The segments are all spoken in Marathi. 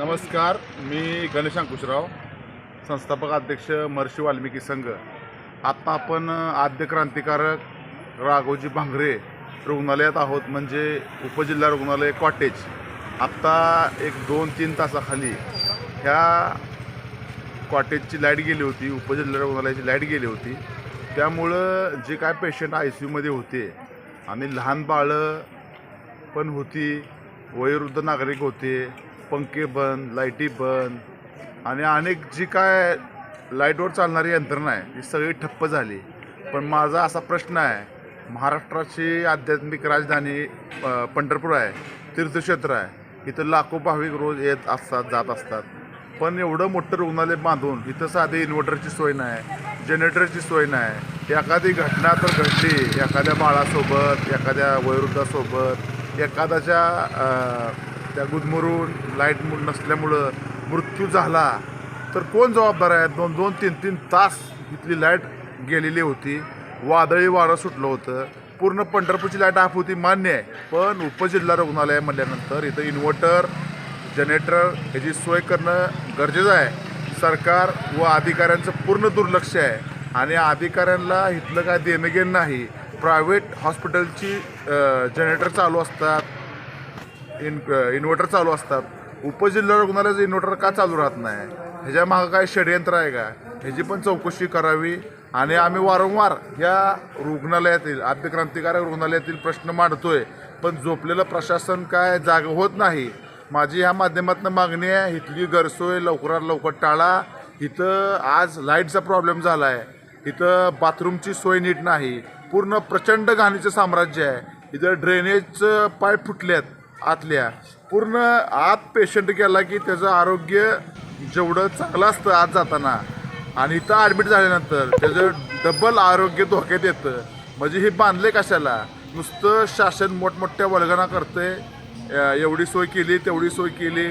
नमस्कार मी गणेश अंकुशराव संस्थापक अध्यक्ष महर्षी वाल्मिकी संघ. आत्ता आपण आद्य क्रांतिकारक राघोजी भांगरे रुग्णालयात आहोत म्हणजे उपजिल्हा रुग्णालय कॉटेज आत्ता एक दोन तीन तासाखाली ह्या कॉटेजची लाइट गेली होती उपजिल्हा रुग्णालयाची लाइट गेली होती. त्यामुळं जे काय पेशंट आय सी यूमध्ये होते आणि लहान बाळं पण होती वयोवृद्ध नागरिक होते पंखे बंद लाईटी बंद. आणि अनेक जी काय लाईटवर चालणारी यंत्रणा आहे ती सगळी ठप्प झाली. पण माझा असा प्रश्न आहे महाराष्ट्राची आध्यात्मिक राजधानी पंढरपूर आहे तीर्थक्षेत्र आहे इथं लाखो भाविक रोज येत असतात जात असतात. पण एवढं मोठं रुग्णालय बांधून इथं साधी इन्व्हर्टरची सोय नाही जनरेटरची सोय नाही. एखादी घटना तर घडली एखाद्या बाळासोबत एखाद्या वयोवृद्धासोबत एखाद्याच्या त्या गुदमरून लाइट नसल्यामुळं मृत्यू झाला. तर कोण जबाबदार आहे दोन दोन तीन तीन तास इथली लाइट गेलेली होती. वादळी वारं सुटलं होतं. पूर्ण पंढरपूरची लाइट ऑफ होती मान्य आहे. पण उपजिल्हा रुग्णालय म्हटल्यानंतर इथं इन्व्हर्टर जनरेटर याची सोय करणं गरजेचं आहे. सरकार व अधिकाऱ्यांचं पूर्ण दुर्लक्ष आहे. आणि अधिकाऱ्यांना इथलं काय देणं घेणं नाही प्रायव्हेट हॉस्पिटलची जनरेटर चालू असतात. इन इन्व्हर्टर चालू असतात. उपजिल्हा रुग्णालयाचं इन्व्हर्टर का चालू राहत नाही? ह्याच्या मागं काय षडयंत्र आहे का? ह्याची पण चौकशी करावी. आणि आम्ही वारंवार या रुग्णालयातील आद्यक्रांतिकारक रुग्णालयातील प्रश्न मांडतोय. पण झोपलेलं प्रशासन काय जाग होत नाही. माझी ह्या माध्यमातून मागणी आहे इथली गैरसोय लवकरात लवकर टाळा. इथं आज लाईटचा प्रॉब्लेम झाला आहे इथं बाथरूमची सोय नीट नाही. पूर्ण प्रचंड घाणीचं साम्राज्य आहे. इथं ड्रेनेजचं पाईप फुटल्यात आतल्या. पूर्ण आत पेशंट गेला की त्याचं आरोग्य जेवढं चांगलं असतं आत जाताना आणि इथं ॲडमिट झाल्यानंतर त्याचं डबल आरोग्य धोक्यात येतं. म्हणजे हे बांधले कशाला? नुसतं शासन मोठमोठ्या वल्गना करतंय. एवढी सोय केली तेवढी सोय केली.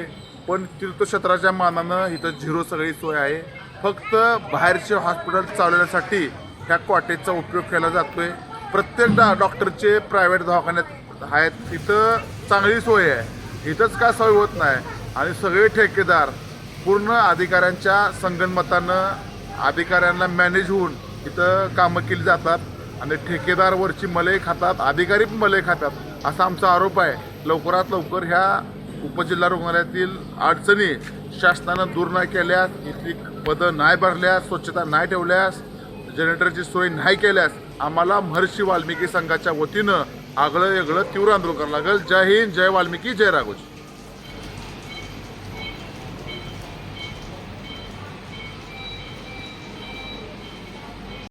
पण तीर्थक्षेत्राच्या मानानं इथं झिरो सगळी सोय आहे. फक्त बाहेरचे हॉस्पिटल चालवण्यासाठी ह्या कॉटेजचा उपयोग केला जातोय. प्रत्येक डा डॉक्टरचे प्रायव्हेट दवाखान्यात आहेत तिथं चांगली सोय आहे. इथंच काय सोय होत नाही. आणि सगळे ठेकेदार पूर्ण अधिकाऱ्यांच्या संगणमतानं अधिकाऱ्यांना मॅनेज होऊन इथं कामं केली जातात. आणि ठेकेदार वरची मलई खातात अधिकारी पण मलई खातात असा आमचा आरोप आहे. लवकरात लवकर ह्या उपजिल्हा रुग्णालयातील अडचणी शासनानं दूर नाही केल्यास इथली पदं नाही भरल्यास स्वच्छता नाही ठेवल्यास जनरेटरची सोय नाही केल्यास आम्हाला महर्षी वाल्मिकी संघाच्या वतीनं आगळं वेगळं तीव्र आंदोलन करावं लागेल. जय हिंद जय वाल्मिकी जय राघोजी.